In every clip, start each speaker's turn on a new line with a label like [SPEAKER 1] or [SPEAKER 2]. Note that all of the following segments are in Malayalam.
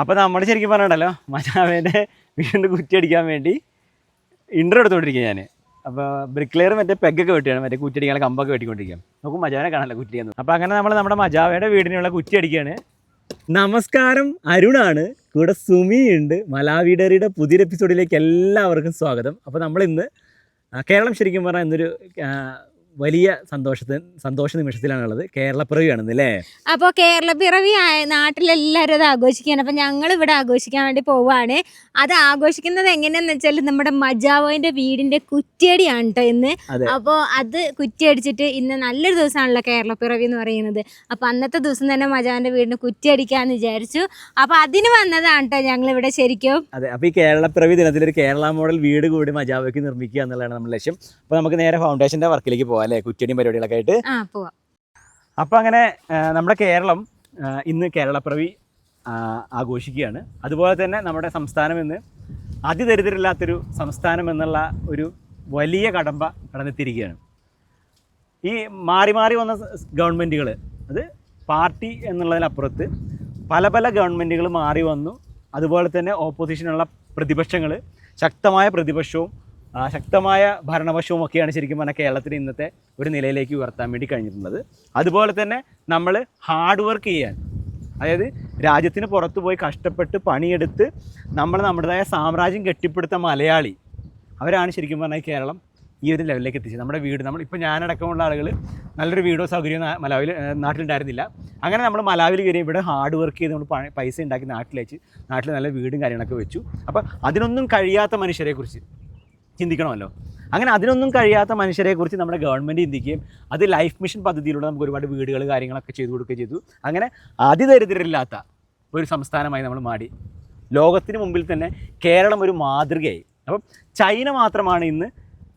[SPEAKER 1] അപ്പോൾ നമ്മൾ ശരിക്കും പറഞ്ഞിട്ടല്ലോ മജാവേന്റെ വീണ്ടും കുറ്റി അടിക്കാൻ വേണ്ടി ഇന്റർ എടുത്തുകൊണ്ടിരിക്കുക ഞാൻ അപ്പോൾ ബ്രിക്ലെയർ മറ്റേ പെഗ്ഗൊക്കെ വെട്ടിയാണ് മറ്റേ കുറ്റി അടിക്കാനുള്ള കമ്പൊക്കെ വെട്ടിക്കൊണ്ടിരിക്കുക നമുക്ക് മജാവിനെ കാണാനല്ല കുറ്റി അടിക്കുന്നത്. അപ്പോൾ അങ്ങനെ നമ്മൾ നമ്മുടെ മജാവയുടെ വീടിനുള്ള കുറ്റി അടിക്കുകയാണ് നമസ്കാരം അരുണാണ്. കൂടെ സുമി ഉണ്ട്. മലാവീഡറിയുടെ പുതിയൊരു എപ്പിസോഡിലേക്ക് എല്ലാവർക്കും സ്വാഗതം. അപ്പോൾ നമ്മളിന്ന് കേരളം ശരിക്കും പറഞ്ഞാൽ ഇന്നൊരു ആ, വലിയ സന്തോഷത്തിന് സന്തോഷ നിമിഷത്തിലാണുള്ളത്. കേരളപ്പിറവിയാണെന്ന് അല്ലേ
[SPEAKER 2] അപ്പോൾ കേരളപ്പിറവി പിറവി ആയ നാട്ടിലെല്ലാവരും അത് ആഘോഷിക്കുകയാണ്. അപ്പോൾ ഞങ്ങൾ ഇവിടെ ആഘോഷിക്കാൻ വേണ്ടി പോവുകയാണ്. അത് ആഘോഷിക്കുന്നത് എങ്ങനെയാന്ന് വെച്ചാൽ നമ്മുടെ മജാവോയിന്റെ വീടിന്റെ കുറ്റിയടിയാണ് കേട്ടോ ഇന്ന്. അപ്പോൾ അത് കുറ്റിയടിച്ചിട്ട് ഇന്ന് നല്ലൊരു ദിവസമാണല്ലോ കേരളപ്പിറവി പിറവി എന്ന് പറയുന്നത്. അപ്പോൾ അന്നത്തെ ദിവസം തന്നെ മജാവിന്റെ വീടിന് കുറ്റിയടിക്കാന്ന് വിചാരിച്ചു. അപ്പോൾ അതിന് വന്നതാണ് കേട്ടോ ഞങ്ങൾ ഇവിടെ ശരിക്കും.
[SPEAKER 1] അതെ അപ്പോൾ ഈ കേരളപ്പിറവി ദിനത്തിൽ ഒരു കേരള മോഡൽ വീട് കൂടി മജാവയ്ക്ക് നിർമ്മിക്കുക എന്നുള്ളതാണ് നമ്മുടെ ലക്ഷ്യം. അപ്പോൾ നമുക്ക് നേരെ ഫൗണ്ടേഷന്റെ വർക്കിലേക്ക് പോകാം അല്ലേ? കുറ്റിയടിയും പരിപാടികളൊക്കെ ആയിട്ട്. അപ്പൊ അങ്ങനെ നമ്മുടെ കേരളം ഇന്ന് കേരളപ്പിറവി ആഘോഷിക്കുകയാണ്. അതുപോലെ തന്നെ നമ്മുടെ സംസ്ഥാനം ഇന്ന് അതിദരിദ്രമില്ലാത്തൊരു സംസ്ഥാനം എന്നുള്ള ഒരു വലിയ കടമ്പ കടന്നെത്തിയിരിക്കുകയാണ്. ഈ മാറി മാറി വന്ന ഗവൺമെന്റുകൾ അത് പാർട്ടി എന്നുള്ളതിനപ്പുറത്ത് പല പല ഗവൺമെന്റുകൾ മാറി വന്നു. അതുപോലെ തന്നെ ഓപ്പോസിഷനുള്ള പ്രതിപക്ഷങ്ങൾ ശക്തമായ പ്രതിപക്ഷവും ശക്തമായ ഭരണപക്ഷവും ഒക്കെയാണ് ശരിക്കും പറഞ്ഞാൽ കേരളത്തിന് ഇന്നത്തെ ഒരു നിലയിലേക്ക് ഉയർത്താൻ വേണ്ടി കഴിഞ്ഞിട്ടുള്ളത്. അതുപോലെ തന്നെ നമ്മൾ ഹാർഡ് വർക്ക് ചെയ്യാൻ അതായത് രാജ്യത്തിന് പുറത്ത് പോയി കഷ്ടപ്പെട്ട് പണിയെടുത്ത് നമ്മൾ നമ്മുടേതായ സാമ്രാജ്യം കെട്ടിപ്പടുത്ത മലയാളി അവരാണ് ശരിക്കും പറഞ്ഞാൽ കേരളം ഈ ഒരു ലെവലിലേക്ക് എത്തിച്ചത്. നമ്മുടെ വീട് നമ്മൾ ഇപ്പോൾ ഞാനടക്കമുള്ള ആളുകൾ നല്ലൊരു വീടോ സൗകര്യമോ മലാവിൽ നാട്ടിലുണ്ടായിരുന്നില്ല. അങ്ങനെ നമ്മൾ മലാവിൽ കയറി ഇവിടെ ഹാർഡ് വർക്ക് ചെയ്ത് നമ്മൾ പൈസ ഉണ്ടാക്കി നാട്ടിലേക്ക് നാട്ടിൽ നല്ല വീടും കാര്യങ്ങളൊക്കെ വെച്ചു. അപ്പോൾ അതിനൊന്നും കഴിയാത്ത മനുഷ്യരെക്കുറിച്ച് ചിന്തിക്കണമല്ലോ. അങ്ങനെ അതിനൊന്നും കഴിയാത്ത മനുഷ്യരെക്കുറിച്ച് നമ്മുടെ ഗവൺമെന്റ് ചിന്തിക്കുകയും അത് ലൈഫ് മിഷൻ പദ്ധതിയിലൂടെ നമുക്ക് ഒരുപാട് വീടുകൾ കാര്യങ്ങളൊക്കെ ചെയ്തു കൊടുക്കുകയും ചെയ്തു. അങ്ങനെ അതിദരിദ്രരില്ലാത്ത ഒരു സംസ്ഥാനമായി നമ്മൾ മാടി ലോകത്തിന് മുമ്പിൽ തന്നെ കേരളം ഒരു മാതൃകയായി. അപ്പം ചൈന മാത്രമാണ് ഇന്ന്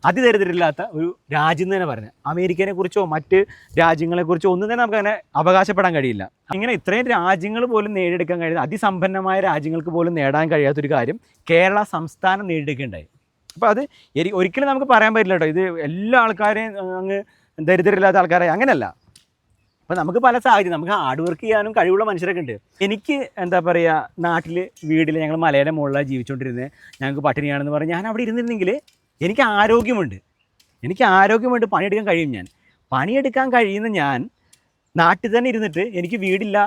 [SPEAKER 1] അതിദരിദ്രരില്ലാത്ത ഒരു രാജ്യം തന്നെ പറയുന്നത്. അമേരിക്കനെ കുറിച്ചോ മറ്റ് രാജ്യങ്ങളെക്കുറിച്ചോ ഒന്നും തന്നെ നമുക്കങ്ങനെ അവകാശപ്പെടാൻ കഴിയില്ല. ഇങ്ങനെ ഇത്രയും രാജ്യങ്ങൾ പോലും നേടിയെടുക്കാൻ കഴിയുന്ന അതിസമ്പന്നമായ രാജ്യങ്ങൾക്ക് പോലും നേടാൻ കഴിയാത്തൊരു കാര്യം കേരള സംസ്ഥാനം നേടിയെടുക്കുകയുണ്ടായി. അപ്പോൾ അത് ഒരിക്കലും നമുക്ക് പറയാൻ പറ്റില്ല കേട്ടോ ഇത് എല്ലാ ആൾക്കാരെയും അങ്ങ് ദരിദ്രരില്ലാത്ത ആൾക്കാരെ അങ്ങനെയല്ല. അപ്പോൾ നമുക്ക് പല സാഹചര്യം നമുക്ക് ഹാർഡ് വർക്ക് ചെയ്യാനും കഴിവുള്ള മനുഷ്യരൊക്കെ ഉണ്ട്. എനിക്ക് എന്താ പറയുക നാട്ടിൽ വീട്ടിൽ ഞങ്ങൾ മലയുടെ മുകളിലാണ് ജീവിച്ചുകൊണ്ടിരുന്നത് ഞങ്ങൾക്ക് പട്ടിണിയാണെന്ന് പറഞ്ഞ് ഞാൻ അവിടെ ഇരുന്നിരുന്നെങ്കിൽ എനിക്ക് ആരോഗ്യമുണ്ട്. എനിക്ക് ആരോഗ്യമുണ്ട് പണിയെടുക്കാൻ കഴിയും ഞാൻ. പണിയെടുക്കാൻ കഴിയുന്ന ഞാൻ നാട്ടിൽ തന്നെ ഇരുന്നിട്ട് എനിക്ക് വീടില്ല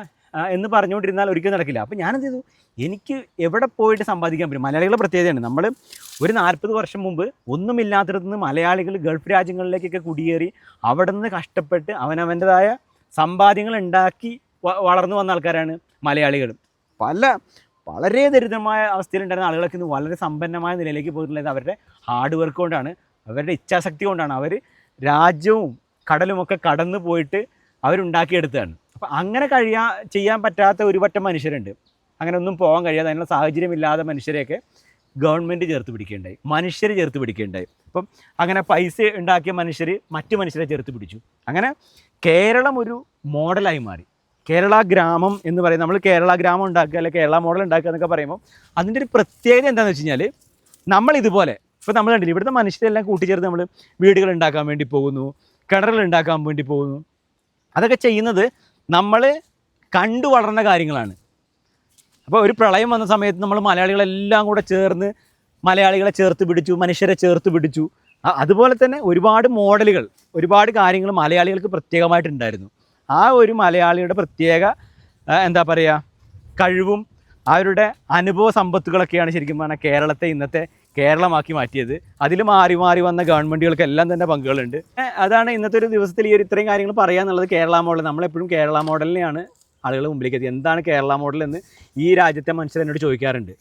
[SPEAKER 1] എന്ന് പറഞ്ഞുകൊണ്ടിരുന്നാൽ ഒരിക്കലും നടക്കില്ല. അപ്പോൾ ഞാനെന്ത് ചെയ്തു? എനിക്ക് എവിടെ പോയിട്ട് സമ്പാദിക്കാൻ പറ്റും? മലയാളികളെ പ്രത്യേകതയാണ്. നമ്മൾ ഒരു നാൽപ്പത് വർഷം മുമ്പ് ഒന്നുമില്ലാത്തിടത്ത് നിന്ന് മലയാളികൾ ഗൾഫ് രാജ്യങ്ങളിലേക്കൊക്കെ കുടിയേറി അവിടെ നിന്ന് കഷ്ടപ്പെട്ട് അവനവന്റെതായ സമ്പാദ്യങ്ങൾ ഉണ്ടാക്കി വളർന്നു വന്ന ആൾക്കാരാണ് മലയാളികൾ. പല വളരെ ദരിദ്രമായ അവസ്ഥയിലുണ്ടായിരുന്ന ആളുകളൊക്കെ ഇന്ന് വളരെ സമ്പന്നമായ നിലയിലേക്ക് പോയിട്ടുള്ളത് അവരുടെ ഹാർഡ് വർക്ക് കൊണ്ടാണ്. അവരുടെ ഇച്ഛാശക്തി കൊണ്ടാണ്. അവർ രാജ്യവും കടലുമൊക്കെ കടന്നു പോയിട്ട് അവരുണ്ടാക്കിയെടുത്തതാണ്. അപ്പം അങ്ങനെ കഴിയാ ചെയ്യാൻ പറ്റാത്ത ഒരുപറ്റം മനുഷ്യരുണ്ട്. അങ്ങനെ ഒന്നും പോകാൻ കഴിയാതെ അതിനുള്ള സാഹചര്യമില്ലാതെ മനുഷ്യരെയൊക്കെ ഗവൺമെന്റ് ചേർത്ത് പിടിക്കുകയുണ്ടായി. മനുഷ്യർ ചേർത്ത് പിടിക്കുകയുണ്ടായി. അപ്പം അങ്ങനെ പൈസ ഉണ്ടാക്കിയ മനുഷ്യർ മറ്റു മനുഷ്യരെ ചേർത്ത് പിടിച്ചു. അങ്ങനെ കേരളം ഒരു മോഡലായി മാറി. കേരള ഗ്രാമം എന്ന് പറയും നമ്മൾ കേരള ഗ്രാമം ഉണ്ടാക്കുക അല്ലെങ്കിൽ കേരള മോഡൽ ഉണ്ടാക്കുക എന്നൊക്കെ പറയുമ്പോൾ അതിന്റെ ഒരു പ്രത്യേകത എന്താണെന്ന് വെച്ച് കഴിഞ്ഞാൽ നമ്മൾ ഇതുപോലെ ഇപ്പോൾ നമ്മൾ കണ്ടില്ല ഇവിടുത്തെ മനുഷ്യരെല്ലാം കൂട്ടിച്ചേർത്ത് നമ്മൾ വീടുകൾ ഉണ്ടാക്കാൻ വേണ്ടി പോകുന്നു കിണറുകൾ ഉണ്ടാക്കാൻ വേണ്ടി പോകുന്നു. അതൊക്കെ ചെയ്യുന്നത് നമ്മൾ കണ്ടു വളർന്ന കാര്യങ്ങളാണ്. അപ്പോൾ ഒരു പ്രളയം വന്ന സമയത്ത് നമ്മൾ മലയാളികളെല്ലാം കൂടെ ചേർന്ന് മലയാളികളെ ചേർത്ത് പിടിച്ചു മനുഷ്യരെ ചേർത്ത് പിടിച്ചു. അതുപോലെ തന്നെ ഒരുപാട് മോഡലുകൾ ഒരുപാട് കാര്യങ്ങൾ മലയാളികൾക്ക് പ്രത്യേകമായിട്ടുണ്ടായിരുന്നു. ആ ഒരു മലയാളിയുടെ പ്രത്യേക എന്താ പറയുക കഴിവും അവരുടെ അനുഭവ സമ്പത്തുകളൊക്കെയാണ് ശരിക്കും പറഞ്ഞാൽ കേരളത്തെ ഇന്നത്തെ കേരളമാക്കി മാറ്റിയത്. അതിൽ മാറി മാറി വന്ന ഗവൺമെന്റുകൾക്ക് എല്ലാം തന്നെ പങ്കുകളുണ്ട്. അതാണ് ഇന്നത്തെ ഒരു ദിവസത്തിൽ ഈ ഒരു ഇത്രയും കാര്യങ്ങൾ പറയാന്നുള്ളത് കേരള മോഡൽ. നമ്മളെപ്പോഴും കേരള മോഡലിനെയാണ് ആളുകൾ മുമ്പിലേക്ക് എത്തിയത്. എന്താണ് കേരള മോഡൽ എന്ന് ഈ രാജ്യത്തെ മനുഷ്യർ എന്നോട് ചോദിക്കാറുണ്ട്.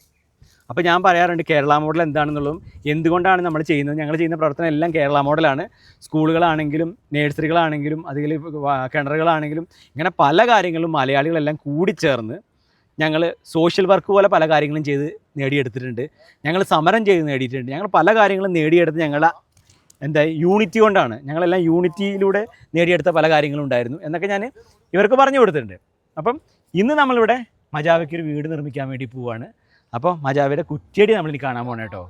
[SPEAKER 1] അപ്പോൾ ഞാൻ പറയാറുണ്ട് കേരള മോഡൽ എന്താണെന്നുള്ളതും എന്തുകൊണ്ടാണ് നമ്മൾ ചെയ്യുന്നത്? ഞങ്ങൾ ചെയ്യുന്ന പ്രവർത്തനം എല്ലാം കേരള മോഡലാണ്. സ്കൂളുകളാണെങ്കിലും നേഴ്സറികളാണെങ്കിലും അതിൽ കിണറുകളാണെങ്കിലും ഇങ്ങനെ പല കാര്യങ്ങളും മലയാളികളെല്ലാം കൂടിച്ചേർന്ന് ഞങ്ങൾ സോഷ്യൽ വർക്ക് പോലെ പല കാര്യങ്ങളും ചെയ്ത് നേടിയെടുത്തിട്ടുണ്ട്. ഞങ്ങൾ സമരം ചെയ്ത് നേടിയിട്ടുണ്ട്. ഞങ്ങൾ പല കാര്യങ്ങളും നേടിയെടുത്ത് ഞങ്ങളെ എന്താ യൂണിറ്റി കൊണ്ടാണ്. ഞങ്ങളെല്ലാം യൂണിറ്റിയിലൂടെ നേടിയെടുത്ത പല കാര്യങ്ങളും ഉണ്ടായിരുന്നു എന്നൊക്കെ ഞാൻ ഇവർക്ക് പറഞ്ഞു കൊടുത്തിട്ടുണ്ട്. അപ്പം ഇന്ന് നമ്മളിവിടെ മജാവയ്ക്ക് ഒരു വീട് നിർമ്മിക്കാൻ വേണ്ടി പോവുകയാണ് അപ്പോൾ മജാവയുടെ കുറ്റിയടി നമ്മളിനി കാണാൻ പോകണം കേട്ടോ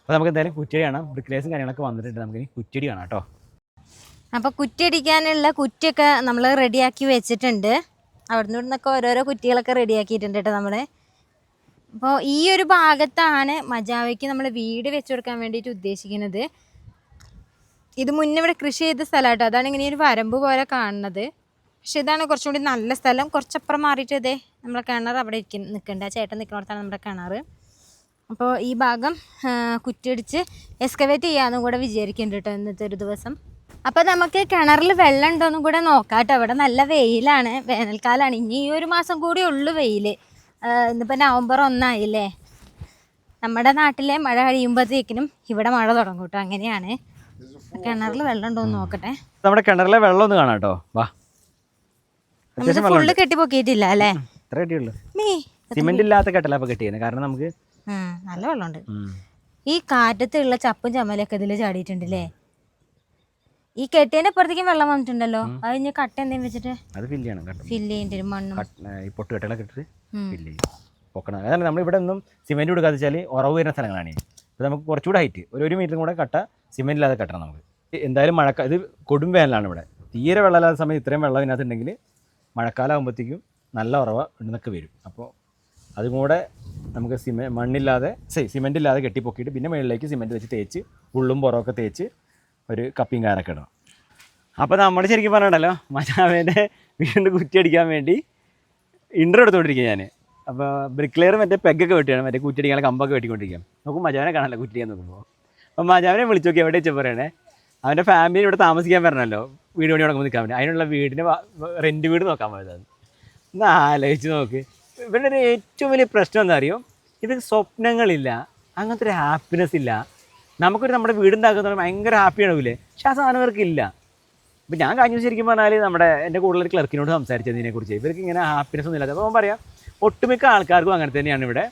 [SPEAKER 1] അപ്പോൾ നമുക്ക് എന്തായാലും കുറ്റിയടി കാണാം. ബ്രിക്ലേസും കാര്യങ്ങളൊക്കെ വന്നിട്ടുണ്ട്. നമുക്കിനി കുറ്റിയടി കാണാം കേട്ടോ
[SPEAKER 2] അപ്പോൾ കുറ്റിയടിക്കാനുള്ള കുറ്റിയൊക്കെ നമ്മൾ റെഡിയാക്കി വെച്ചിട്ടുണ്ട്. അവിടുന്ന് ഇവിടുന്നൊക്കെ ഓരോരോ കുറ്റികളൊക്കെ റെഡിയാക്കിയിട്ടുണ്ട് കേട്ടോ നമ്മൾ അപ്പോൾ ഈ ഒരു ഭാഗത്താണ് മജാവയ്ക്ക് നമ്മൾ വീട് വെച്ച് കൊടുക്കാൻ വേണ്ടിയിട്ട് ഉദ്ദേശിക്കുന്നത്. ഇത് മുന്നേ ഇവിടെ കൃഷി ചെയ്ത സ്ഥലമാട്ടോ അതാണ് ഇങ്ങനെ ഒരു വരമ്പ് പോലെ കാണുന്നത്. പക്ഷെ ഇതാണ് കുറച്ചും കൂടി നല്ല സ്ഥലം. കുറച്ചപ്പുറം മാറിയിട്ട് ഇതേ നമ്മളെ കിണർ അവിടെ ഇരിക്കും നിൽക്കുന്നുണ്ട് ആ ചേട്ടൻ നിൽക്കുന്നിടത്താണ് നമ്മുടെ കിണർ അപ്പോൾ ഈ ഭാഗം കുറ്റിയടിച്ച് എക്സ്കവേറ്റ് ചെയ്യാമെന്നും കൂടെ വിചാരിക്കുന്നുണ്ട് കേട്ടോ ഇന്നത്തെ ഒരു ദിവസം. അപ്പോൾ നമുക്ക് കിണറിൽ വെള്ളം ഉണ്ടോയെന്നും കൂടെ നോക്കാം കേട്ടോ ഇവിടെ നല്ല വെയിലാണ്. വേനൽക്കാലമാണ് ഇനി ഈ ഒരു മാസം കൂടി ഉള്ളു വെയിൽ ഇന്നിപ്പോൾ നവംബർ ഒന്നായില്ലേ? നമ്മുടെ നാട്ടിലെ മഴ കഴിയുമ്പോഴത്തേക്കിനും ഇവിടെ മഴ തുടങ്ങും കേട്ടോ. അങ്ങനെയാണ്. കിണറിൽ വെള്ളം ഉണ്ടോ എന്ന് നോക്കട്ടെ.
[SPEAKER 1] നമ്മുടെ കിണറിലെ വെള്ളം ഒന്ന് കാണാം കേട്ടോ. വാ.
[SPEAKER 2] ഫുള്ള് കെട്ടി പൊക്കിയിട്ടില്ല അല്ലേ?
[SPEAKER 1] ഇത്ര കെട്ടിയുള്ളൂ.
[SPEAKER 2] മീ
[SPEAKER 1] സിമെന്റ് ഇല്ലാത്ത കെട്ടല അപ്പൊ കെട്ടിയത് കാരണം നമുക്ക്
[SPEAKER 2] നല്ല വെള്ളമുണ്ട്. ഈ കാറ്റത്തുള്ള ചപ്പും ചമ്മലൊക്കെ ഇതിൽ ചാടിയിട്ടുണ്ടല്ലേ ഈ കെട്ടിന്റെ അപ്പുറത്തേക്കും വെള്ളം വന്നിട്ടുണ്ടല്ലോ. അത് ഇനി കട്ട എന്തെങ്കിലും വെച്ചിട്ട്
[SPEAKER 1] അത് ഫില്ല് ചെയ്യണം
[SPEAKER 2] ഫില്ല് ചെയ്യേണ്ടി വരും മണ്ണും.
[SPEAKER 1] ഈ പൊട്ട് കെട്ടുകളൊക്കെ ഇട്ടിട്ട്
[SPEAKER 2] ഉം.
[SPEAKER 1] ഫില്ല് ചെയ്യും. പൊക്കണം. അതാണ് നമ്മൾ ഇവിടെ ഒന്നും സിമെന്റ് കൊടുക്കാതെ വെച്ചാൽ ഉറവ് വരുന്ന സ്ഥലങ്ങളാണ് അപ്പോൾ നമുക്ക് കുറച്ചുകൂടെ ഹൈറ്റ് ഒരു ഒരു മീറ്ററും കൂടെ കട്ട സിമെന്റ് ഇല്ലാതെ കെട്ടണം നമുക്ക്. എന്തായാലും മഴക്ക ഇത് കൊടും വേനലാണ് ഇവിടെ. തീരെ വെള്ളമില്ലാത്ത സമയത്ത് ഇത്രയും വെള്ളം ഇതിനകത്തുണ്ടെങ്കിൽ മഴക്കാലം ആകുമ്പോഴത്തേക്കും നല്ല ഉറവ ഉണ്ടെന്നൊക്കെ വരും. അപ്പോൾ അതും കൂടെ നമുക്ക് സിമെ മണ്ണില്ലാതെ സേ സിമെന്റ് ഇല്ലാതെ കെട്ടിപ്പൊക്കിയിട്ട് പിന്നെ മുകളിലേക്ക് സിമെന്റ് വെച്ച് തേച്ച് ഉള്ളും പുറമൊക്കെ തേച്ച് ഒരു കപ്പിയും കാരൊക്കെ ഇടണം അപ്പോൾ നമ്മൾ ശരിക്കും പറഞ്ഞിട്ടല്ലോ മജാവേന്റെ വീണ്ടും കുറ്റിയടിക്കാൻ വേണ്ടി ഇന്റർ എടുത്തുകൊണ്ടിരിക്കുക ഞാൻ അപ്പോൾ ബ്രിക്ലെയർ മറ്റേ പെഗ്ഗൊക്കെ വെട്ടിയാണ് മറ്റേ കുറ്റിയടിക്കാനുള്ള കമ്പൊക്കെ വെട്ടിക്കൊണ്ടിരിക്കുകയാണ് നോക്കും മജാവിനെ കാണാനല്ല കുറ്റിയാൻ നോക്കുമ്പോൾ അപ്പോൾ മജാവിനെ വിളിച്ചു നോക്കി എവിടെ വെച്ചാൽ പറയണേ? അവന്റെ ഫാമിലി ഇവിടെ താമസിക്കാൻ പറഞ്ഞല്ലോ വീട് പണി തുടങ്ങുമ്പോൾ നിൽക്കാൻ വേണ്ടി. അതിനുള്ള വീടിന് റെന്റ് വീട് നോക്കാൻ പോയതാണ് ഒന്ന് ആലോചിച്ച് നോക്ക്. ഇവരുടെ ഒരു ഏറ്റവും വലിയ പ്രശ്നം എന്താ അറിയോ? ഇത് സ്വപ്നങ്ങളില്ല അങ്ങനത്തെ ഒരു ഹാപ്പിനെസ് ഇല്ല. നമുക്കൊരു നമ്മുടെ വീടുണ്ടാക്കുന്ന ഭയങ്കര ഹാപ്പി ആണല്ലേ പക്ഷെ ആ സാധനം ഇവർക്കില്ല. ഞാൻ കഴിഞ്ഞ ശരിക്കും പറഞ്ഞാൽ നമ്മുടെ എന്റെ കൂടുതൽ ക്ലർക്കിനോട് സംസാരിച്ചത് ഇതിനെക്കുറിച്ച്. ഇവർക്ക് ഇങ്ങനെ ഹാപ്പിനെസ് ഒന്നും ഇല്ലാത്ത അപ്പോൾ ഞാൻ പറയാം ഒട്ടുമിക്ക ആൾക്കാർക്കും അങ്ങനെ തന്നെയാണ് ഇവിടെ.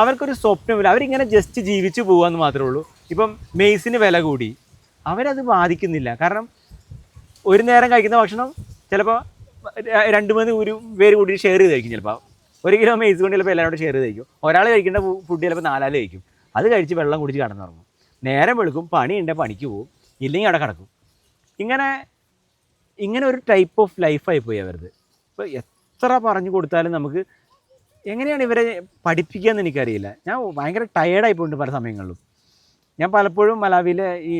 [SPEAKER 1] അവർക്കൊരു സ്വപ്നമില്ല അവരിങ്ങനെ ജസ്റ്റ് ജീവിച്ചു പോകാമെന്ന് മാത്രമേ ഉള്ളൂ. ഇപ്പം മെയ്സിന് വില കൂടി. അവരത് ബാധിക്കുന്നില്ല. കാരണം ഒരു നേരം കഴിക്കുന്ന ഭക്ഷണം ചിലപ്പോൾ രണ്ട് മൂന്ന് ഒരു പേര് കൂടി ഷെയർ ചെയ്ത് കഴിക്കും ചിലപ്പോൾ ഒരു കിലോ മെയ്സ് കൊണ്ട് ചിലപ്പോൾ എല്ലാവരോടും ഷെയർ ചെയ്ത് കഴിക്കും. ഒരാൾ കഴിക്കേണ്ട ഫുഡ് ചിലപ്പോൾ നാലാൾ കഴിക്കും. അത് കഴിച്ച് വെള്ളം കുടിച്ച് കിടന്നുറങ്ങും. നേരം വെളുക്കും പണിയുണ്ട് പണിക്ക് പോകും ഇല്ലെങ്കിൽ അവിടെ കിടക്കും. ഇങ്ങനെ ഇങ്ങനെ ഒരു ടൈപ്പ് ഓഫ് ലൈഫായി പോയി അവരത്. ഇപ്പോൾ എത്ര പറഞ്ഞു കൊടുത്താലും നമുക്ക് എങ്ങനെയാണ് ഇവരെ പഠിപ്പിക്കുക എന്ന് എനിക്കറിയില്ല. ഞാൻ ഭയങ്കര ടയേർഡായി പോയിട്ടുണ്ട് പല സമയങ്ങളിലും. ഞാൻ പലപ്പോഴും മലാവിയിലെ ഈ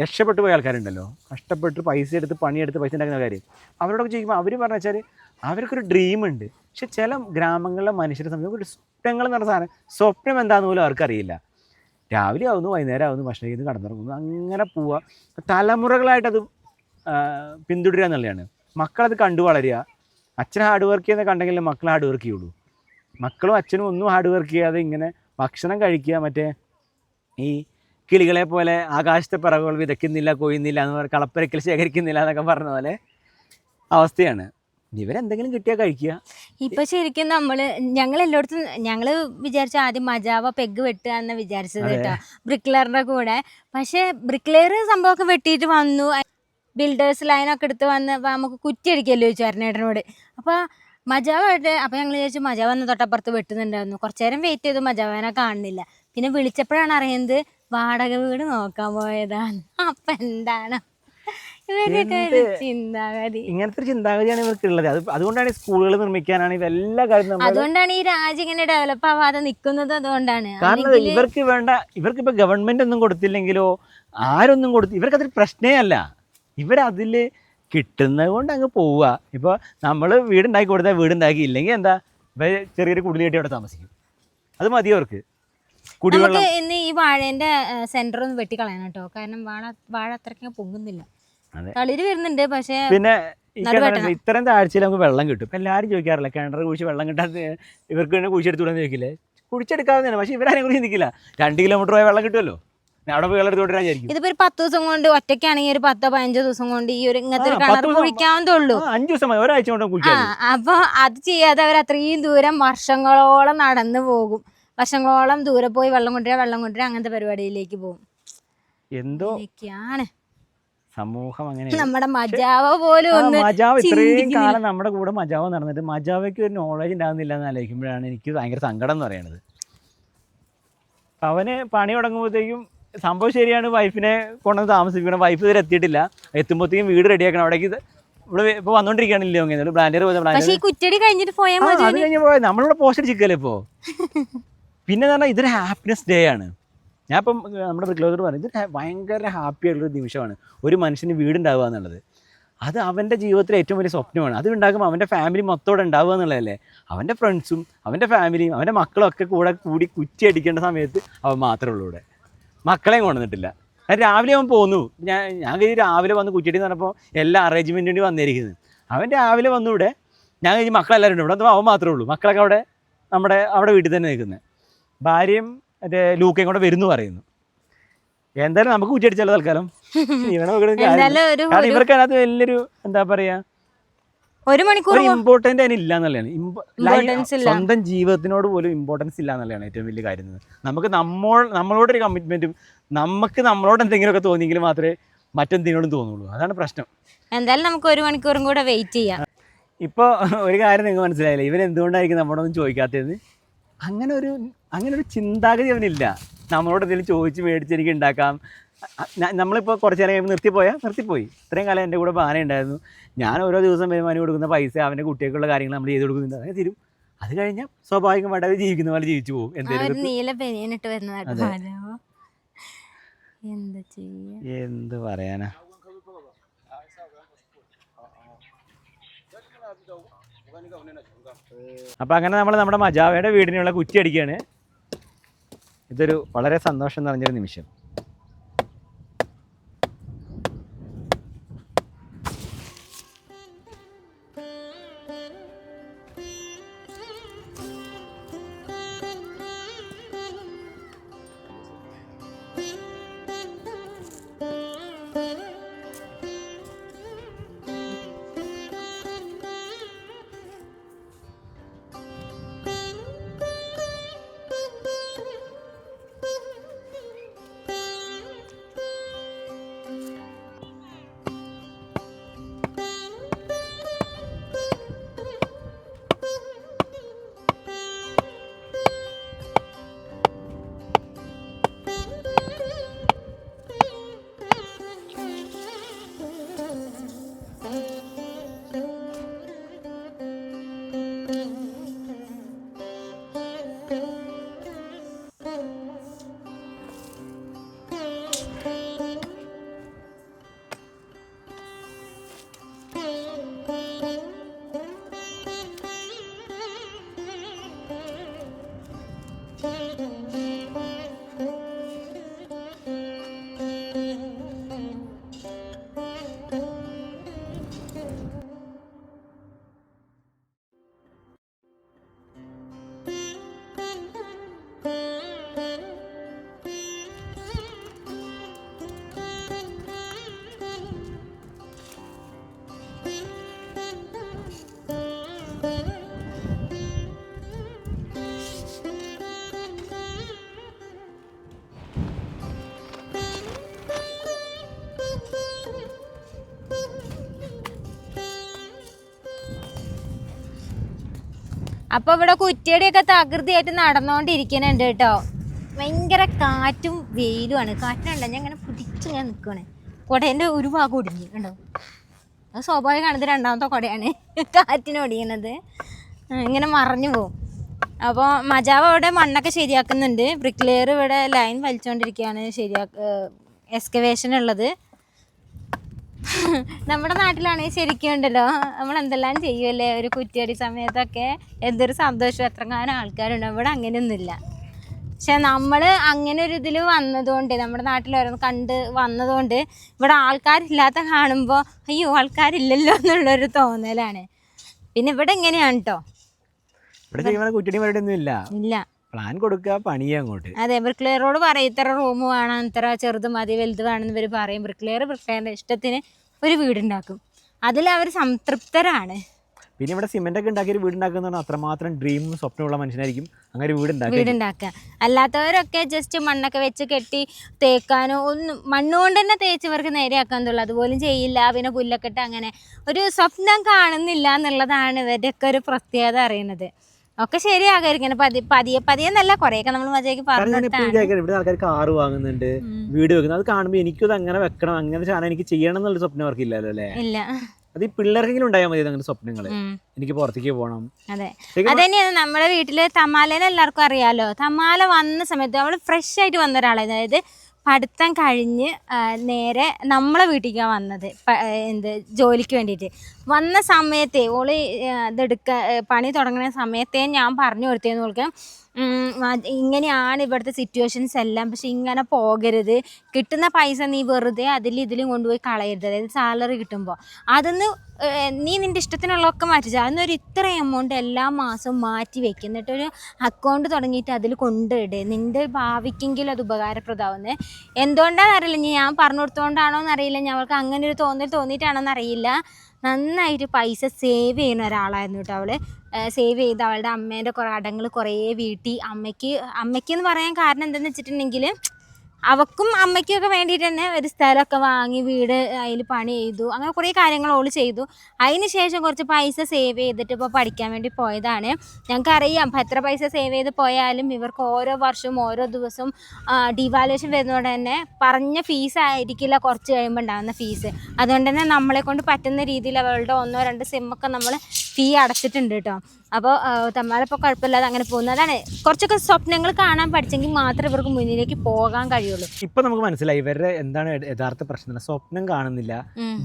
[SPEAKER 1] രക്ഷപ്പെട്ടു പോയ ആൾക്കാരുണ്ടല്ലോ. കഷ്ടപ്പെട്ട് പൈസ എടുത്ത് പണിയെടുത്ത് പൈസ ഉണ്ടാക്കുന്ന കാര്യം. അവരോടൊക്കെ ചോദിക്കുമ്പോൾ അവർ പറഞ്ഞു വെച്ചാൽ അവർക്കൊരു ഡ്രീമുണ്ട് പക്ഷെ ചില ഗ്രാമങ്ങളിലെ മനുഷ്യരെ സംബന്ധിച്ച് ഒരു സ്വപ്നങ്ങൾ എന്ന് പറഞ്ഞ സാധനം സ്വപ്നം എന്താണെന്ന് പോലും അവർക്കറിയില്ല. രാവിലെ ആവുന്നു വൈകുന്നേരം ആവുന്നു ഭക്ഷണം ചെയ്ത് കടന്നിറങ്ങുന്നു. അങ്ങനെ പോവുക തലമുറകളായിട്ടത് പിന്തുടരുക എന്നുള്ളതാണ്. മക്കളത് കണ്ടു വളരുക. അച്ഛൻ ഹാർഡ് വർക്ക് ചെയ്യുന്ന കണ്ടെങ്കിൽ മക്കൾ ഹാർഡ് വർക്ക് ചെയ്യുള്ളൂ. മക്കളും അച്ഛനും ഒന്നും ഹാർഡ് വർക്ക് ചെയ്യാതെ ഇങ്ങനെ ഭക്ഷണം കഴിക്കുക മറ്റേ ഈ കിളികളെ പോലെ ആകാശത്തെ പിറകുകൾ വിതയ്ക്കുന്നില്ല കൊയ്യുന്നില്ല എന്ന് പറഞ്ഞാൽ കളപ്പരക്കൽ ശേഖരിക്കുന്നില്ല എന്നൊക്കെ പറഞ്ഞ പോലെ അവസ്ഥയാണ്. ഇവരെന്തെങ്കിലും കിട്ടിയാൽ കഴിക്കുക.
[SPEAKER 2] ഇപ്പൊ ശരിക്കും നമ്മൾ ഞങ്ങൾ എല്ലായിടത്തും ഞങ്ങൾ വിചാരിച്ച ആദ്യം മജാവ പെഗ് വെട്ടുക എന്ന് വിചാരിച്ചത് കേട്ടോ. ബ്രിക്ലറിന്റെ കൂടെ. പക്ഷെ ബ്രിക്ലെയർ സംഭവമൊക്കെ വെട്ടിയിട്ട് വന്നു. ബിൽഡേഴ്സ് ലൈനൊക്കെ എടുത്ത് വന്ന് നമുക്ക് കുറ്റിയടിക്കല്ലോ ചോദിച്ചു അരണേട്ടനോട്. അപ്പൊ മജാവ വെട്ട് അപ്പൊ ഞങ്ങൾ വിചാരിച്ചു മജാവ വന്ന് തൊട്ടപ്പുറത്ത് വെട്ടുന്നുണ്ടായിരുന്നു. കുറച്ചു നേരം വെയിറ്റ് ചെയ്തു മജാവനെ കാണുന്നില്ല. പിന്നെ വിളിച്ചപ്പോഴാണ് അറിയുന്നത് വാടക വീട് നോക്കാൻ പോയതാണ് അപ്പൊ എന്താണ്? ചിന്താഗതി.
[SPEAKER 1] ഇങ്ങനത്തെ ഒരു ചിന്താഗതിയാണ് ഇവർക്കുള്ളത് അത് അതുകൊണ്ടാണ് സ്കൂളുകൾ നിർമ്മിക്കാനാണ് ഇതെല്ലാ എല്ലാ കാര്യവും
[SPEAKER 2] അതുകൊണ്ടാണ് ഈ രാജ്യം ഇങ്ങനെ ഡെവലപ്പ് ആവാതെ നിൽക്കുന്നത് അതുകൊണ്ടാണ്.
[SPEAKER 1] കാരണം ഇവർക്ക് വേണ്ട ഇവർക്ക് ഇപ്പൊ ഗവൺമെന്റ് ഒന്നും കൊടുത്തില്ലെങ്കിലോ ആരൊന്നും കൊടുത്തു ഇവർക്ക് അതൊരു പ്രശ്നേ അല്ല. ഇവരതിൽ കിട്ടുന്നത് കൊണ്ട് അങ്ങ് പോവുക. ഇപ്പോൾ നമ്മൾ വീടുണ്ടാക്കി കൊടുത്താൽ വീടുണ്ടാക്കി. ഇല്ലെങ്കിൽ എന്താ ഇവർ ചെറിയൊരു കുടിൽ കെട്ടി അവിടെ താമസിക്കും. അത് മതി അവർക്ക്. കുടിവെള്ളം
[SPEAKER 2] ഇന്ന് ഈ വാഴേന്റെ സെന്റർ ഒന്ന് വെട്ടിക്കളയണം കേട്ടോ കാരണം വാഴ വാഴ അത്രയ്ക്ക് പൊങ്ങുന്നില്ല. തളിര് വരുന്നുണ്ട് പക്ഷേ
[SPEAKER 1] പിന്നെ ഇത്രയും താഴ്ചയിൽ നമുക്ക് വെള്ളം കിട്ടും. ഇപ്പം എല്ലാവരും ചോദിക്കാറില്ല കിണർ കുഴിച്ച് വെള്ളം കിട്ടാത്ത ഇവർക്ക് തന്നെ കുഴിച്ചെടുത്തുകൂടെന്ന് ചോദിക്കില്ലേ? കുഴിച്ചെടുക്കാവുന്നതാണ് പക്ഷേ ഇവരാരും കൂടി ചിന്തിക്കില്ല. രണ്ട് കിലോമീറ്റർ പോയ വെള്ളം കിട്ടുമല്ലോ? അവിടെ പോയി വെള്ളം എടുത്തുകൊണ്ടിരാൻ വിചാരിക്കും.
[SPEAKER 2] ഇതിപ്പോ ഒരു പത്ത് ദിവസം കൊണ്ട് ഒറ്റയ്ക്കാണെങ്കിൽ ഒരു പത്തോ പതിനഞ്ചോ ദിവസം കൊണ്ട് ഈ ഒരു ഇങ്ങനത്തെ ഒരു കിണർ
[SPEAKER 1] ദിവസം
[SPEAKER 2] കുഴിക്കാവുന്നതുള്ളൂ
[SPEAKER 1] ആ, ദിവസം ഒരാഴ്ച കൊണ്ട്
[SPEAKER 2] അപ്പൊ അത് ചെയ്യാതെ അവർ അത്രയും ദൂരം വർഷങ്ങളോളം നടന്നു പോകും. വർഷങ്ങളോളം ദൂരെ പോയി വെള്ളം കൊണ്ടുവരിക വെള്ളം കൊണ്ടുവരിക അങ്ങനത്തെ പരിപാടിയിലേക്ക് പോകും.
[SPEAKER 1] എന്തോ
[SPEAKER 2] ഇതൊക്കെയാണ്
[SPEAKER 1] സമൂഹം അങ്ങനെ
[SPEAKER 2] നമ്മുടെ മജാവ പോലും
[SPEAKER 1] മജാവ ഇത്രയും കാലം നമ്മുടെ കൂടെ മജാവ് നടന്നിട്ട് മജാവയ്ക്ക് ഒരു നോളജ് ഉണ്ടാകുന്നില്ല എന്ന് ആലോചിക്കുമ്പോഴാണ് എനിക്ക് ഭയങ്കര സങ്കടം എന്ന് അപ്പൊ അവന് പണി തുടങ്ങുമ്പോഴത്തേക്കും സംഭവം ശരിയാണ് വൈഫിനെ കൊണ്ടുവന്ന് താമസിപ്പിക്കണം. വൈഫ് ഇതുവരെ എത്തിയിട്ടില്ല. എത്തുമ്പോഴത്തേക്കും വീട് റെഡിയാക്കണം അവിടേക്ക് ഇവിടെ ഇപ്പൊ വന്നോണ്ടിരിക്കുകയാണല്ലോ അങ്ങനെ ബ്ലാൻഡർ
[SPEAKER 2] കുറ്റടി കഴിഞ്ഞിട്ട് പോയാൽ മതി
[SPEAKER 1] അത് കഴിഞ്ഞ് പോയത് നമ്മളിവിടെ പോസ്റ്റ് അടിച്ചിരിക്കല്ലേ ഇപ്പോ? പിന്നെ എന്ന് പറഞ്ഞാൽ ഇതൊരു ഹാപ്പിനെസ് ഡേ ആണ്. ഞാൻ ഇപ്പം നമ്മുടെ ബ്രിക്ലോസോട് പറഞ്ഞു ഇത് ഭയങ്കര ഹാപ്പി ആയിട്ടുള്ള നിമിഷമാണ്. ഒരു മനുഷ്യന് വീടുണ്ടാവുക എന്നുള്ളത്. അത് അവന്റെ ജീവിതത്തിലെ ഏറ്റവും വലിയ സ്വപ്നമാണ്. അത് ഉണ്ടാക്കുമ്പോൾ അവന്റെ ഫാമിലി മൊത്തോടെ ഉണ്ടാവുക എന്നുള്ളതല്ലേ? അവന്റെ ഫ്രണ്ട്സും അവന്റെ ഫാമിലിയും അവന്റെ മക്കളും ഒക്കെ കൂടെ കൂടി കുറ്റി അടിക്കേണ്ട സമയത്ത് അവൻ മാത്രമേ ഉള്ളൂ ഇവിടെ. മക്കളെയും കൊണ്ടുവന്നിട്ടില്ല. രാവിലെ അവൻ പോന്നു. ഞാൻ ഞാൻ കഴിഞ്ഞ് രാവിലെ വന്ന് കുറ്റിയടി എന്ന് പറഞ്ഞപ്പോൾ എല്ലാ അറേഞ്ച്മെന്റിന് വേണ്ടി വന്നിരിക്കുന്നത് അവൻ രാവിലെ വന്നു ഇവിടെ. ഞാൻ കഴിഞ്ഞ് മക്കളെല്ലാവരും ഉണ്ട് ഇവിടെ. അവൻ മാത്രമേ ഉള്ളൂ. മക്കളൊക്കെ അവിടെ നമ്മുടെ അവിടെ വീട്ടിൽ തന്നെ നിൽക്കുന്നത് ഭാര്യയും മറ്റേ ലൂക്കയും കൂടെ വരുന്നു പറയുന്നു. എന്തായാലും നമുക്ക് കുറ്റിയടിച്ചാലോ തൽക്കാലം? ഇവർക്ക് അതിനകത്ത് വലിയൊരു എന്താ പറയാ?
[SPEAKER 2] ഒരു മണിക്കൂർ
[SPEAKER 1] ഇമ്പോർട്ടന്റ് ഇമ്പോർട്ടന്റ് അതിന് ഇല്ല എന്നുള്ളതാണ്. സ്വന്തം ജീവിതത്തിനോട് പോലും ഇമ്പോർട്ടൻസ് ഇല്ല എന്നുള്ളതാണ് ഏറ്റവും വലിയ കാര്യം. നമുക്ക് നമ്മോ നമ്മളോടൊരു കമ്മിറ്റ്മെന്റും നമുക്ക് നമ്മളോട് എന്തെങ്കിലുമൊക്കെ തോന്നിയെങ്കിൽ മാത്രമേ മറ്റെന്തിനോടും തോന്നുള്ളൂ. അതാണ് പ്രശ്നം.
[SPEAKER 2] എന്തായാലും നമുക്ക് ഒരു മണിക്കൂറും കൂടെ വെയിറ്റ് ചെയ്യാം.
[SPEAKER 1] ഇപ്പോൾ ഒരു കാര്യം നിങ്ങൾക്ക് മനസ്സിലായില്ല? ഇവൻ എന്തുകൊണ്ടായിരിക്കും നമ്മളോടൊന്നും ചോദിക്കാത്തത് അങ്ങനെ ഒരു അങ്ങനെ ഒരു ചിന്താഗതി അവനില്ല. നമ്മളോട് എന്തെങ്കിലും ചോദിച്ച് മേടിച്ച് എനിക്ക് ഉണ്ടാക്കാം. നമ്മളിപ്പോൾ കുറച്ച് നേരം കഴിയുമ്പോൾ നിർത്തിപ്പോയാൽ നിർത്തിപ്പോയി. ഇത്രയും കാലം എന്റെ കൂടെ ബാന ഉണ്ടായിരുന്നു. ഞാൻ ഓരോ ദിവസം വരുമാനം കൊടുക്കുന്ന പൈസ അവന്റെ കുട്ടികൾക്കുള്ള കാര്യങ്ങൾ നമ്മൾ ചെയ്ത് കൊടുക്കുന്നുണ്ട്. അങ്ങനെ തരും. അത് കഴിഞ്ഞാൽ സ്വാഭാവികമായിട്ട് അവർ ജീവിക്കുന്ന പോലെ ജീവിച്ചു പോകും. എന്തെങ്കിലും അതെ.
[SPEAKER 2] എന്ത്
[SPEAKER 1] പറയാനാ? അപ്പം അങ്ങനെ നമ്മൾ നമ്മുടെ മജാവയുടെ വീടിനുള്ള കുറ്റി അടിക്കുകയാണ് ഇതൊരു വളരെ സന്തോഷം നിറഞ്ഞൊരു നിമിഷം.
[SPEAKER 2] അപ്പൊ ഇവിടെ കുറ്റിയടിയൊക്കെ തകൃതിയായിട്ട് നടന്നുകൊണ്ടിരിക്കുന്നുണ്ട് കേട്ടോ. ഭയങ്കര കാറ്റും വെയിലുമാണ് കാറ്റിനുണ്ട് ഞാൻ ഇങ്ങനെ പിടിച്ച് ഞാൻ നിൽക്കണേ കുടേന്റെ ഒരു ഭാഗം ഒടിഞ്ഞു കണ്ടോ? അത് സ്വാഭാവികമാണ് ഇത് രണ്ടാമത്തെ കുടയാണ് കാറ്റിന് ഒടിയണത് ഇങ്ങനെ മറഞ്ഞു പോകും അപ്പോൾ മജാവ് അവിടെ മണ്ണൊക്കെ ശരിയാക്കുന്നുണ്ട്. ബ്രിക്ക് ലെയർ ഇവിടെ ലൈൻ വലിച്ചുകൊണ്ടിരിക്കുകയാണ് ശരിയാക്ക എക്സ്കവേഷൻ ഉള്ളത് നമ്മുടെ നാട്ടിലാണെങ്കിൽ ശരിക്കും ഉണ്ടല്ലോ നമ്മൾ എന്തെല്ലാം ചെയ്യുമല്ലേ ഒരു കുറ്റിയടി സമയത്തൊക്കെ? എന്തൊരു സന്തോഷം എത്രങ്ങാനും ആൾക്കാരുണ്ട്. ഇവിടെ അങ്ങനെയൊന്നുമില്ല. പക്ഷെ നമ്മൾ അങ്ങനെ ഒരു ഇതിൽ വന്നതുകൊണ്ട് നമ്മുടെ നാട്ടിൽ ഓരോന്ന് കണ്ട് വന്നതുകൊണ്ട് ഇവിടെ ആൾക്കാരില്ലാത്ത കാണുമ്പോൾ അയ്യോ ആൾക്കാരില്ലല്ലോ എന്നുള്ളൊരു തോന്നലാണ്. പിന്നെ ഇവിടെ എങ്ങനെയാണ് കേട്ടോ
[SPEAKER 1] ഇല്ല. പ്ലാൻ കൊടുക്കുക പണിയെ അങ്ങോട്ട്.
[SPEAKER 2] അതെ ബ്രിക്ലെയറോട് പറയും ഇത്ര റൂം വേണം ഇത്ര ചെറുത് മതി വലുത് വേണമെന്ന് ഇവർ പറയും. ബ്രിക്ലെയർ ബ്രിക്ലെയറിന്റെ ഇഷ്ടത്തിന് ഒരു വീടുണ്ടാക്കും. അതിൽ അവർ സംതൃപ്തരാണ്.
[SPEAKER 1] പിന്നെ ഇവിടെ സിമെന്റ് ഒക്കെ ഉണ്ടാക്കി ഒരു വീടുണ്ടാക്കുന്ന പറഞ്ഞാൽ അത്രമാത്രം ഡ്രീമും സ്വപ്നമുള്ള മനുഷ്യനായിരിക്കും അങ്ങനെ ഒരു വീട് ഉണ്ടാക്കി
[SPEAKER 2] വീടുണ്ടാക്കുക. അല്ലാത്തവരൊക്കെ ജസ്റ്റ് മണ്ണൊക്കെ വെച്ച് കെട്ടി തേക്കാനോ ഒന്നും മണ്ണുകൊണ്ട് തന്നെ തേച്ച് ഇവർക്ക് നേരെയാക്കാൻ തുള്ളൂ അതുപോലും ചെയ്യില്ല പിന്നെ പുല്ലൊക്കെ ഇട്ട് അങ്ങനെ. ഒരു സ്വപ്നം കാണുന്നില്ല എന്നുള്ളതാണ് ഇവരുടെയൊക്കെ ഒരു പ്രത്യേകത അറിയുന്നത്. ഒക്കെ ശരിയാകായിരിക്കും പതി പതിയെ പതിയെ നല്ല കുറെയൊക്കെ നമ്മൾ മജയ്ക്ക്
[SPEAKER 1] പറഞ്ഞു ഇവിടെ ആൾക്കാർ കാർ വാങ്ങുന്നുണ്ട് വീട് വെക്കുന്നത് അത് കാണുമ്പോൾ എനിക്കത് അങ്ങനെ വെക്കണം അങ്ങനെ സാധനം എനിക്ക് ചെയ്യണം എന്നുള്ള സ്വപ്നം അവർക്കില്ലല്ലോ അല്ലേ?
[SPEAKER 2] ഇല്ല.
[SPEAKER 1] അത് ഈ പിള്ളേർക്കെങ്കിലും ഉണ്ടായാൽ മതി അങ്ങനെ സ്വപ്നങ്ങൾ എനിക്ക് പുറത്തേക്ക് പോകണം
[SPEAKER 2] അതെ.
[SPEAKER 1] ശരിക്കും
[SPEAKER 2] അത് തന്നെയാണ് നമ്മുടെ വീട്ടിൽ തമാലേനെ എല്ലാവർക്കും അറിയാലോ. തമാല വന്ന സമയത്ത് അവൾ ഫ്രഷ് ആയിട്ട് വന്ന ഒരാളായിരുന്നു അതായത് പഠിത്തം കഴിഞ്ഞ് നേരെ നമ്മളെ വീട്ടിലേക്കാണ് വന്നത്. എന്ത് ജോലിക്ക് വേണ്ടിയിട്ട്. വന്ന സമയത്തെ ഓൾ ഇതെടുക്ക പണി തുടങ്ങുന്ന സമയത്തേ ഞാൻ പറഞ്ഞു കൊടുത്തേന്ന് ഓൾക്ക്. ഇങ്ങനെയാണ് ഇവിടുത്തെ സിറ്റുവേഷൻസ് എല്ലാം. പക്ഷെ ഇങ്ങനെ പോകരുത്. കിട്ടുന്ന പൈസ നീ വെറുതെ അതിലും ഇതിലും കൊണ്ടുപോയി കളയരുത്. അതായത് സാലറി കിട്ടുമ്പോൾ അതൊന്ന് നീ നിന്റെ ഇഷ്ടത്തിനുള്ളതൊക്കെ മാറ്റി അതൊന്നൊരു ഇത്ര എമൗണ്ട് എല്ലാ മാസവും മാറ്റി വെക്കും. എന്നിട്ടൊരു അക്കൗണ്ട് തുടങ്ങിയിട്ട് അതിൽ കൊണ്ടിട് നിന്റെ ഭാവിക്കെങ്കിലും അത് ഉപകാരപ്രദമാവുന്നത് എന്തുകൊണ്ടാണെന്ന് അറിയില്ല ഞാൻ പറഞ്ഞു കൊടുത്തോണ്ടാണോ എന്നറിയില്ല ഞങ്ങൾക്ക് അങ്ങനെ ഒരു തോന്നൽ തോന്നിയിട്ടാണോ എന്നറിയില്ല നന്നായിട്ട് പൈസ സേവ് ചെയ്യുന്ന ഒരാളായിരുന്നു കേട്ടോ അവൾ. സേവ് ചെയ്ത് അവളുടെ അമ്മേന്റെ കുറേ അടങ്ങൾ കുറേ വീട്ടി. അമ്മയ്ക്ക് അമ്മയ്ക്ക് എന്ന് പറയാൻ കാരണം എന്തെന്ന് വെച്ചിട്ടുണ്ടെങ്കിൽ അവക്കും അമ്മയ്ക്കൊക്കെ വേണ്ടിയിട്ട് തന്നെ ഒരു സ്ഥലമൊക്കെ വാങ്ങി വീട് അതിൽ പണി ചെയ്തു. അങ്ങനെ കുറേ കാര്യങ്ങൾ ഓൾ ചെയ്തു. അതിന് ശേഷം കുറച്ച് പൈസ സേവ് ചെയ്തിട്ട് ഇപ്പോൾ പഠിക്കാൻ വേണ്ടി പോയതാണ്. ഞങ്ങൾക്കറിയാം എത്ര പൈസ സേവ് ചെയ്ത് പോയാലും ഇവർക്ക് ഓരോ വർഷവും ഓരോ ദിവസവും ഡിവാലുവേഷൻ വരുന്നതുകൊണ്ട് തന്നെ പറഞ്ഞ ഫീസ് ആയിരിക്കില്ല കുറച്ച് കഴിയുമ്പോൾ ഉണ്ടാകുന്ന ഫീസ് അതുകൊണ്ട് തന്നെ നമ്മളെ കൊണ്ട് പറ്റുന്ന രീതിയിൽ അവളുടെ ഒന്നോ രണ്ട് സിമ്മൊക്കെ നമ്മൾ ഫീ അടച്ചിട്ടുണ്ട് കേട്ടോ. അപ്പോൾ തമ്മാലപ്പോൾ കുഴപ്പമില്ലാതെ അങ്ങനെ പോകുന്നു. അതാണ് കുറച്ചൊക്കെ സ്വപ്നങ്ങൾ കാണാൻ പഠിച്ചെങ്കിൽ മാത്രമേ ഇവർക്ക് മുന്നിലേക്ക് പോകാൻ കഴിയുള്ളൂ.
[SPEAKER 1] ഇപ്പൊ നമുക്ക് മനസ്സിലായി ഇവരുടെ എന്താണ് യഥാർത്ഥ പ്രശ്നം സ്വപ്നം കാണുന്നില്ല.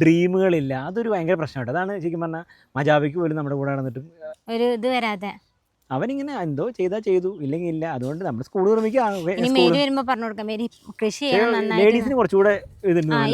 [SPEAKER 1] ഡ്രീമുകളില്ല. അതൊരു ഭയങ്കര പ്രശ്നമായിട്ട് അതാണ് ശരിക്കും പറഞ്ഞാൽ മജാബിക്ക് പോലും നമ്മുടെ കൂടെ നടന്നിട്ടും
[SPEAKER 2] ഒരു ഇത് വരാതെ.
[SPEAKER 1] അവനിങ്ങനെ എന്തോ ചെയ്താ ചെയ്തു. ഇല്ലെങ്കിൽ ഇല്ല. അതുകൊണ്ട് നമ്മൾ സ്കൂൾ നിർമ്മിക്കുക
[SPEAKER 2] ഇനി മേൽ പറഞ്ഞു കൊടുക്കാം. കൃഷി
[SPEAKER 1] ലേഡീസിന് കുറച്ചുകൂടെ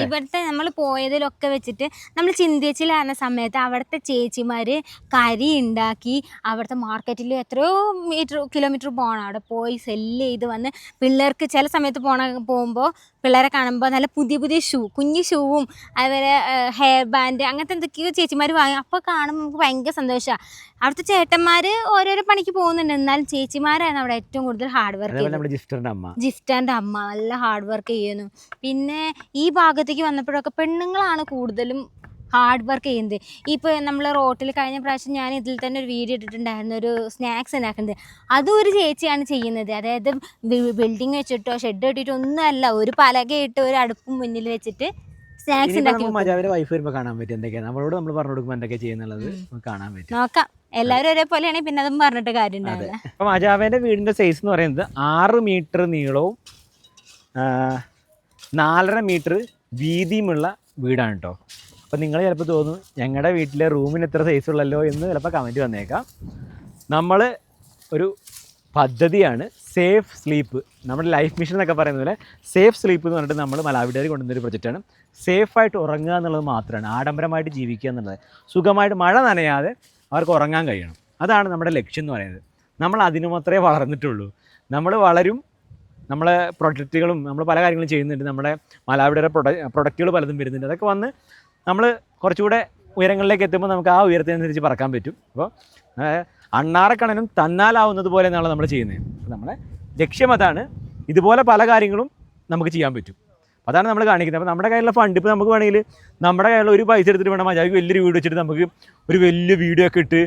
[SPEAKER 2] ഇവിടുത്തെ നമ്മൾ പോയതിലൊക്കെ വെച്ചിട്ട് നമ്മൾ ചിന്തിച്ചിലായിരുന്ന സമയത്ത് അവിടുത്തെ ചേച്ചിമാര് കരി ഉണ്ടാക്കി അവിടുത്തെ മാർക്കറ്റിൽ എത്രയോ മീറ്റർ കിലോമീറ്റർ പോകണം അവിടെ പോയി സെല്ല് ചെയ്ത് വന്ന് പിള്ളേർക്ക് ചില സമയത്ത് പോണ പോകുമ്പോൾ പിള്ളേരെ കാണുമ്പോൾ നല്ല പുതിയ പുതിയ ഷൂ കുഞ്ഞു ഷൂവും അതുപോലെ ഹെയർ ബാൻഡ് അങ്ങനത്തെ എന്തൊക്കെയോ ചേച്ചിമാർ വാങ്ങി. അപ്പോൾ കാണുമ്പോൾ നമുക്ക് ഭയങ്കര സന്തോഷമാണ് അവിടുത്തെ ചേട്ടന്മാർ ഓരോരോ പണിക്ക് പോകുന്നുണ്ട്. എന്നാലും ചേച്ചിമാരാണ് അവിടെ ഏറ്റവും കൂടുതൽ ഹാർഡ് വർക്ക്
[SPEAKER 1] ജിസ്റ്ററിന്റെ അമ്മ.
[SPEAKER 2] ജിഫ്റ്റാന്റെ അമ്മ നല്ല ഹാർഡ് വർക്ക് ചെയ്യുന്നു. പിന്നെ ഈ ഭാഗത്തേക്ക് വന്നപ്പോഴൊക്കെ പെണ്ണുങ്ങളാണ് കൂടുതലും ഹാർഡ് വർക്ക് ചെയ്യുന്നത്. ഇപ്പോൾ നമ്മൾ റോട്ടിൽ കഴിഞ്ഞ പ്രാവശ്യം ഞാൻ ഇതിൽ തന്നെ ഒരു വീഡിയോ ഇട്ടിട്ടുണ്ടായിരുന്നു. ഒരു സ്നാക്സ് ഉണ്ടാക്കുന്നത്. അതും ഒരു ചേച്ചിയാണ് ചെയ്യുന്നത്. അതായത് ബിൽഡിംഗ് വെച്ചിട്ടോ ഷെഡ് കെട്ടിയിട്ടോ ഒന്നുമല്ല. ഒരു പലകയിട്ട് ഒരു അടുപ്പും മുന്നിൽ വെച്ചിട്ട് സ്നാക്സ് ഉണ്ടാക്കും
[SPEAKER 1] മജാവിന്റെ വൈഫ് വരുമ്പോൾ കാണാൻ പറ്റും. എന്തൊക്കെയാണ്? നമ്മളോട് നമ്മൾ പറഞ്ഞു കൊടുക്കുമ്പോൾ എന്തൊക്കെ ചെയ്യുന്നുള്ളത് കാണാൻ പറ്റും.
[SPEAKER 2] നോക്കാം. എല്ലാവരും ഒരേപോലെയാണെങ്കിൽ പിന്നെ അതും പറഞ്ഞിട്ട് കാര്യം ഉണ്ടാവില്ല
[SPEAKER 1] മജാവേന്റെ വീടിന്റെ സൈസ് എന്ന് പറയുന്നത് ആറ് മീറ്റർ നീളവും നാലര മീറ്റർ വീതിയുമുള്ള വീടാണ് കേട്ടോ അപ്പം നിങ്ങൾ ചിലപ്പോൾ തോന്നും ഞങ്ങളുടെ വീട്ടിലെ റൂമിന് എത്ര സൈസ് ഉള്ളല്ലോ എന്ന് ചിലപ്പോൾ കമന്റ് വന്നേക്കാം. നമ്മൾ ഒരു പദ്ധതിയാണ് സേഫ് സ്ലീപ്പ്. നമ്മുടെ ലൈഫ് മിഷൻ എന്നൊക്കെ പറയുന്ന പോലെ സേഫ് സ്ലീപ്പ് എന്ന് പറഞ്ഞിട്ട് നമ്മൾ മലാവിഡേരി കൊണ്ടുവന്നൊരു പ്രൊജക്റ്റാണ്. സേഫായിട്ട് ഉറങ്ങുക എന്നുള്ളത് മാത്രമാണ് ആഡംബരമായിട്ട് ജീവിക്കുക എന്നുള്ളത്. സുഖമായിട്ട് മഴ നനയാതെ അവർക്ക് ഉറങ്ങാൻ കഴിയണം. അതാണ് നമ്മുടെ ലക്ഷ്യം എന്ന് പറയുന്നത്. നമ്മൾ അതിനു മാത്രമേ വളർന്നിട്ടുള്ളൂ. നമ്മൾ വളരും നമ്മളെ പ്രൊഡക്റ്റുകളും നമ്മൾ പല കാര്യങ്ങളും ചെയ്യുന്നുണ്ട്. നമ്മുടെ മലാവിഡയുടെ പ്രൊഡ പ്രൊഡക്റ്റുകൾ പലതും വരുന്നുണ്ട്. അതൊക്കെ വന്ന് നമ്മൾ കുറച്ചുകൂടെ ഉയരങ്ങളിലേക്ക് എത്തുമ്പോൾ നമുക്ക് ആ ഉയരത്തിനനുസരിച്ച് പറക്കാൻ പറ്റും. അപ്പോൾ അണ്ണാറക്കണനും തന്നാലാവുന്നത് പോലെ എന്നാണ് നമ്മൾ ചെയ്യുന്നത് നമ്മളെ ലക്ഷ്യം അതാണ്. ഇതുപോലെ പല കാര്യങ്ങളും നമുക്ക് ചെയ്യാൻ പറ്റും. അതാണ് നമ്മൾ കാണിക്കുന്നത്. അപ്പോൾ നമ്മുടെ കയ്യിലുള്ള ഫണ്ട് ഇപ്പോൾ നമുക്ക് വേണമെങ്കിൽ നമ്മുടെ കയ്യിലുള്ള ഒരു പൈസ എടുത്തിട്ട് വേണം മജാവിക്ക് വലിയൊരു വീട് വെച്ചിട്ട് നമുക്ക് ഒരു വലിയ വീഡിയോ ഒക്കെ ഇട്ട്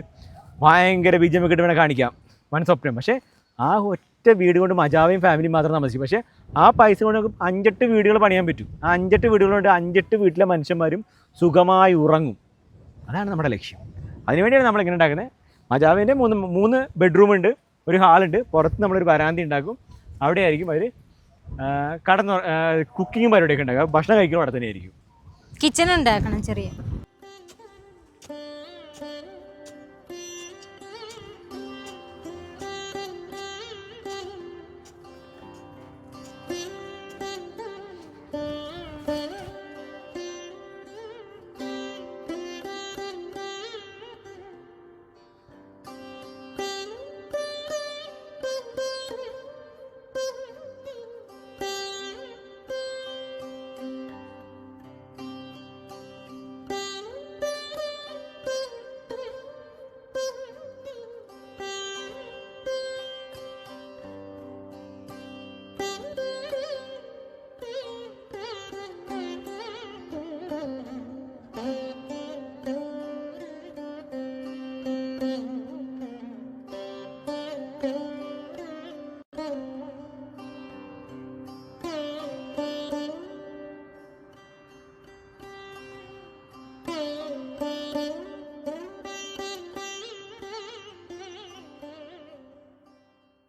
[SPEAKER 1] ഭയങ്കര വിജയം ഒക്കെ ഇട്ട് വേണം കാണിക്കാം. വൻ സ്വപ്നം പക്ഷേ ആ ഒറ്റ വീട് കൊണ്ട് മജാവയും ഫാമിലിയും മാത്രം താമസിക്കും പക്ഷേ ആ പൈസ കൊണ്ട് നമുക്ക് അഞ്ചെട്ട് വീടുകൾ പണിയാൻ പറ്റും. ആ അഞ്ചെട്ട് വീടുകൾ കൊണ്ട് അഞ്ചെട്ട് വീട്ടിലെ മനുഷ്യന്മാരും സുഖമായി ഉറങ്ങും. അതാണ് നമ്മുടെ ലക്ഷ്യം. അതിനുവേണ്ടിയാണ് നമ്മൾ ഇങ്ങനെ ഉണ്ടാക്കുന്നത്. മജാവിന്റെ മൂന്ന് മൂന്ന് ബെഡ്റൂം ഉണ്ട് ഒരു ഹാളുണ്ട് പുറത്ത് നമ്മളൊരു വരാന്തി ഉണ്ടാക്കും. അവിടെ ആയിരിക്കും അവർ കടന്ന് കുക്കിങ്ങും പരിപാടിയൊക്കെ ഉണ്ടാക്കുക. ഭക്ഷണം കഴിക്കുന്ന അവിടെ തന്നെ ആയിരിക്കും
[SPEAKER 2] കിച്ചൺ ഉണ്ടാക്കണം ചെറിയ.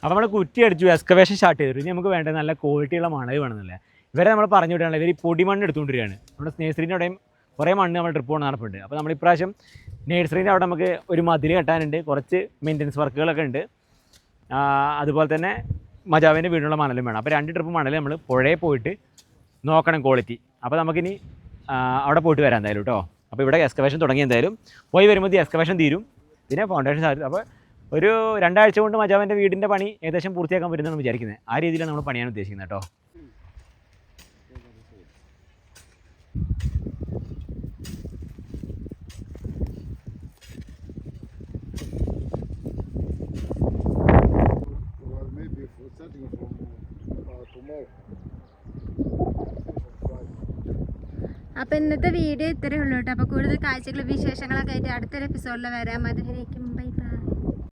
[SPEAKER 1] അപ്പോൾ നമ്മൾ കുറ്റി അടിച്ചു എക്സ്കവേഷൻ സ്റ്റാർട്ട് ചെയ്തു. ഇനി നമുക്ക് വേണ്ട നല്ല ക്വാളിറ്റിയുള്ള മണൽ വേണമെന്നില്ല. ഇവരെ നമ്മൾ പറഞ്ഞു വിടുകയാണെങ്കിൽ ഇവർ ഈ പൊടിമണ്ണ് എടുത്തുകൊണ്ടിരിക്കുകയാണ്. നമ്മുടെ നേഴ്സറിന്റെ അവിടെയും കുറേ മണ്ണ് നമ്മൾ ട്രിപ്പ് പോകണം നടപ്പുണ്ട്. അപ്പോൾ നമ്മൾ ഇപ്രാവശ്യം നേഴ്സറിന്റെ അവിടെ നമുക്ക് ഒരു മതിൽ കെട്ടാനുണ്ട്. കുറച്ച് മെയിന്റനൻസ് വർക്കുകളൊക്കെ ഉണ്ട്. അതുപോലെ തന്നെ മജാവിന്റെ വീടിനുള്ള മണലും വേണം. അപ്പോൾ രണ്ട് ട്രിപ്പ് മണൽ നമ്മൾ പുഴയിൽ പോയിട്ട് നോക്കണം ക്വാളിറ്റി അപ്പോൾ നമുക്കിനി അവിടെ പോയിട്ട് വരാം എന്തായാലും കേട്ടോ അപ്പോൾ ഇവിടെ എക്സ്കവേഷൻ തുടങ്ങി എന്തായാലും. പോയി വരുമ്പോൾ എക്സ്കവേഷൻ തീരും. പിന്നെ ഫൗണ്ടേഷൻ സാധിച്ചു അപ്പോൾ ഒരു രണ്ടാഴ്ച കൊണ്ട് മജാവിന്റെ വീടിന്റെ പണി ഏകദേശം പൂർത്തിയാക്കാൻ പറ്റുമെന്നാണ് വിചാരിക്കുന്നത്. ആ രീതിയിലാണ് നമ്മൾ പണിയാൻ ഉദ്ദേശിക്കുന്നത് കേട്ടോ.
[SPEAKER 2] അപ്പോൾ ഇന്നത്തെ വീഡിയോ ഇത്രയേ ഉള്ളൂ കേട്ടോ. അപ്പോൾ കൂടുതൽ കാഴ്ചകളും വിശേഷങ്ങളൊക്കെ ആയിട്ട് അടുത്തൊരു എപ്പിസോഡിൽ വരാം. അതുവരേക്കും